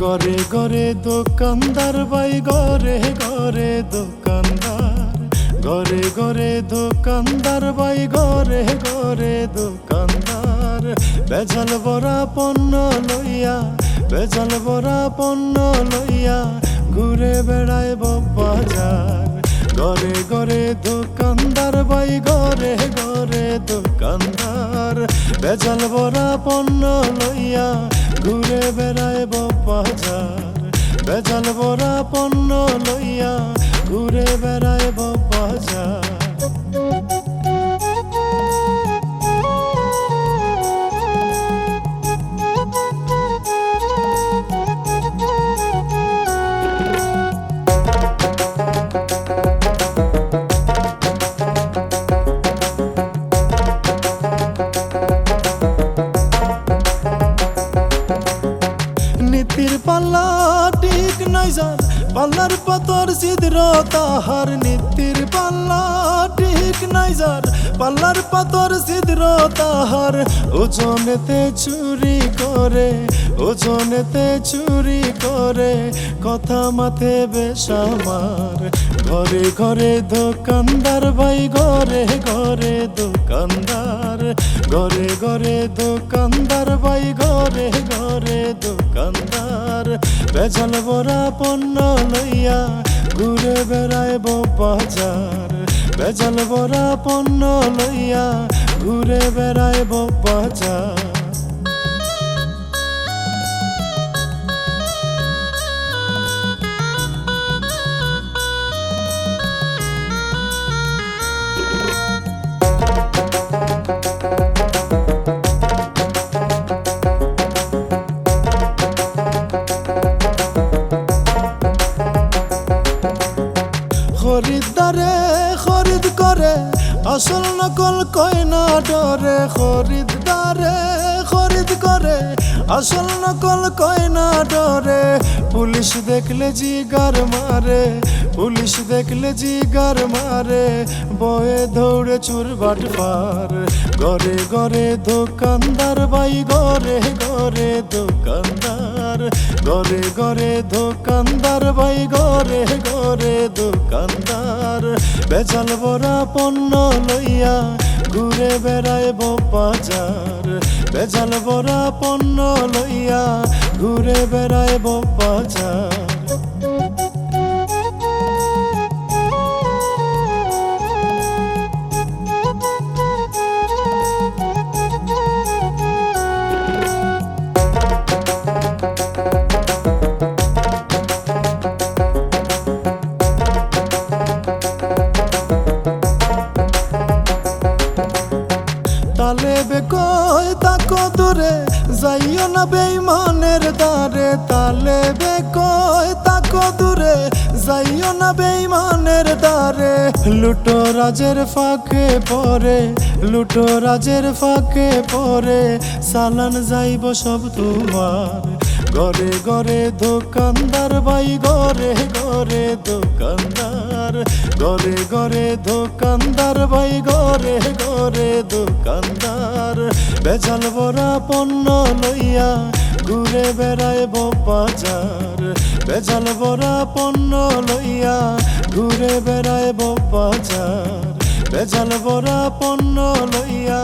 গরে গরে দোকানদার বাই গরে গরে দোকানদার। গরে গরে দোকানদার বাই গরে গরে দোকানদার। বেজাল বরা পণ্য লইয়া, বেজাল বরা পণ্য লইয়া ঘুরে বেড়ায় বাজার গরে গরে দোকানদার বাই গরে গরে দোকানদার। বেজাল বরা পণ্য লইয়া ঘুরে বেড়ায় বেজাল বরা পণ্য লইয়া ঘুরে বেড়াইব বাজার। পাল্লার পাতর ছিদ্র তাহার নীতির পাল্লা নাই যার, পাল্লার পাতর ছিদ্র তাহার। ওজনেতে চুরি করে, ওজনেতে চুরি করে, কথা মাথে বেসামার ঘরে ঘরে দোকানদার ভাই, ঘরে ঘরে দোকানদার। ঘরে ঘরে দোকানদার ভাই, ঘরে ঘরে দোকানদার। বেজাল বরা পণ্য লইয়া ঘুরে বেড়ায় বাজার। বেজাল বরা পণ্য লইয়া ঘুরে বেড়ায় বাজার। করে, আসল নকল কয় না ডরে খরিদ্দারে খরিদ করে। আসল নকল কয় না ডরে পুলিশ দেখলে জিগার মারে, পুলিশ দেখলে জিগার মারে। বয়ে দৌড়ে চুর বাট পার, ঘরে ঘরে দোকানদার বাই ঘরে ঘরে দোকানদার। ঘরে ঘরে দোকানদার, ভাই ঘরে ঘরে দোকানদার। বেচাল বরা পণ্য লইয়া ঘুরে বেড়ায় বাজার। বেজাল বরা পণ্য লইয়া ঘুরে বেড়ায় বাজার। তালে বেকয় তাকো দূরে যাইও না বেইমানের দ্বারে, তালে বে বেকয় তাকো দূরে যাইও না বেইমানের দ্বারে। লুটো রাজের ফাঁকে পরে লুটো রাজের ফাঁকে পরে সালান যাইব সব তোমার। ঘরে ঘরে দোকানদার ভাই, ঘরে ঘরে দোকানদার। ঘরে ঘরে দোকানদার ভাই ঘরে ঘরে দোকানদার। বেজাল বরা পণ্য লইয়া ঘুরে বেড়ায় বাজার বেজাল বরা পণ্য লইয়া ঘুরে বেড়ায় বাজার বেজাল বরা পণ্য লইয়া